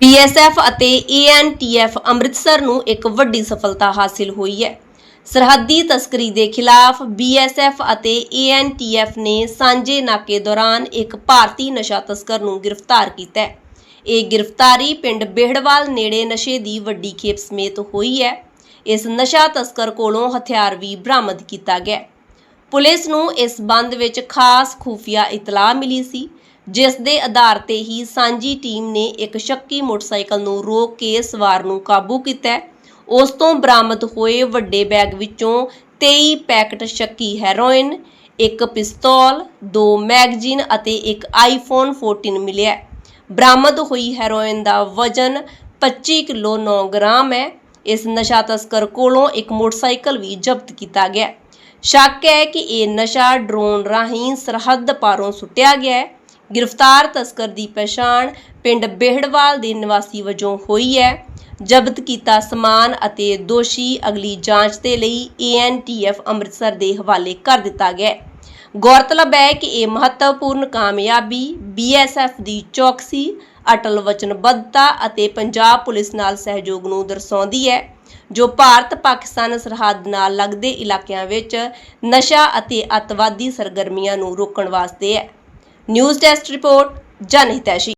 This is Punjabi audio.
ਬੀਐਸਐਫ ਅਤੇ ਏਐਨਟੀਐਫ ਅੰਮ੍ਰਿਤਸਰ ਨੂੰ ਇੱਕ ਵੱਡੀ ਸਫਲਤਾ ਹਾਸਿਲ ਹੋਈ ਹੈ। ਸਰਹੱਦੀ ਤਸਕਰੀ ਦੇ ਖਿਲਾਫ ਬੀਐਸਐਫ ਅਤੇ ਏਐਨਟੀਐਫ ਨੇ ਸਾਂਝੇ ਨਾਕੇ ਦੌਰਾਨ ਇੱਕ ਭਾਰਤੀ ਨਸ਼ਾ ਤਸਕਰ ਨੂੰ ਗ੍ਰਿਫਤਾਰ ਕੀਤਾ ਹੈ। ਇਹ ਗ੍ਰਿਫਤਾਰੀ ਪਿੰਡ ਬਿਹੜਵਾਲ ਨੇੜੇ ਨਸ਼ੇ ਦੀ ਵੱਡੀ ਖੇਪ ਸਮੇਤ ਹੋਈ ਹੈ। ਇਸ ਨਸ਼ਾ ਤਸਕਰ ਕੋਲੋਂ ਹਥਿਆਰ ਵੀ ਬਰਾਮਦ ਕੀਤਾ ਗਿਆ ਪੁਲਿਸ ਨੂੰ ਇਸ ਬੰਦ ਵਿੱਚ ਖਾਸ ਖੂਫੀਆ ਇਤਲਾਹ ਮਿਲੀ ਸੀ ਜਿਸ ਦੇ ਆਧਾਰ ਤੇ ਹੀ ਸਾਂਝੀ ਟੀਮ ਨੇ ਇੱਕ ਸ਼ੱਕੀ ਮੋਟਰਸਾਈਕਲ ਨੂੰ ਰੋਕ ਕੇ ਸਵਾਰ ਨੂੰ ਕਾਬੂ ਕੀਤਾ ਉਸ ਤੋਂ ਬਰਾਮਦ ਹੋਏ ਵੱਡੇ ਬੈਗ ਵਿੱਚੋਂ 23 ਪੈਕਟ ਸ਼ੱਕੀ ਹੈਰੋਇਨ, ਇੱਕ ਪਿਸਤੌਲ, ਦੋ ਮੈਗਜ਼ੀਨ ਅਤੇ ਇੱਕ ਆਈਫੋਨ 14 ਮਿਲਿਆ ਬਰਾਮਦ ਹੋਈ ਹੈਰੋਇਨ ਦਾ ਵਜ਼ਨ 25 ਕਿਲੋ 9 ਗ੍ਰਾਮ ਹੈ। ਇਸ ਨਸ਼ਾ ਤਸਕਰ ਕੋਲੋਂ ਇੱਕ ਮੋਟਰਸਾਈਕਲ ਵੀ ਜ਼ਬਤ ਕੀਤਾ ਗਿਆ ਸ਼ੱਕ ਹੈ ਕਿ ਇਹ ਨਸ਼ਾ ਡਰੋਨ ਰਾਹੀਂ ਸਰਹੱਦ ਪਾਰੋਂ ਸੁੱਟਿਆ ਗਿਆ ਹੈ। ਗ੍ਰਿਫਤਾਰ ਤਸਕਰ ਦੀ ਪਛਾਣ ਪਿੰਡ ਬਿਹੜਵਾਲ ਦੇ ਨਿਵਾਸੀ ਵਜੋਂ ਹੋਈ ਹੈ। ਜ਼ਬਤ ਕੀਤਾ ਸਮਾਨ ਅਤੇ ਦੋਸ਼ੀ ਅਗਲੀ ਜਾਂਚ ਦੇ ਲਈ ਏਐਨਟੀਐਫ ਅੰਮ੍ਰਿਤਸਰ ਦੇ ਹਵਾਲੇ ਕਰ ਦਿੱਤਾ ਗਿਆ ਹੈ। ਗੌਰਤਲਬ ਹੈ ਕਿ ਇਹ ਮਹੱਤਵਪੂਰਨ ਕਾਮਯਾਬੀ ਬੀਐਸਐਫ ਦੀ ਚੌਕਸੀ, ਅਟਲ ਵਚਨਬੱਧਤਾ ਅਤੇ ਪੰਜਾਬ ਪੁਲਿਸ ਨਾਲ ਸਹਿਯੋਗ ਨੂੰ ਦਰਸਾਉਂਦੀ ਹੈ, ਜੋ ਭਾਰਤ ਪਾਕਿਸਤਾਨ ਸਰਹੱਦ ਨਾਲ ਲੱਗਦੇ ਇਲਾਕਿਆਂ ਵਿੱਚ ਨਸ਼ਾ ਅਤੇ ਅੱਤਵਾਦੀ ਸਰਗਰਮੀਆਂ ਨੂੰ ਰੋਕਣ ਵਾਸਤੇ ਹੈ। News desk report ਜਨਹਿਤੈਸ਼ੀ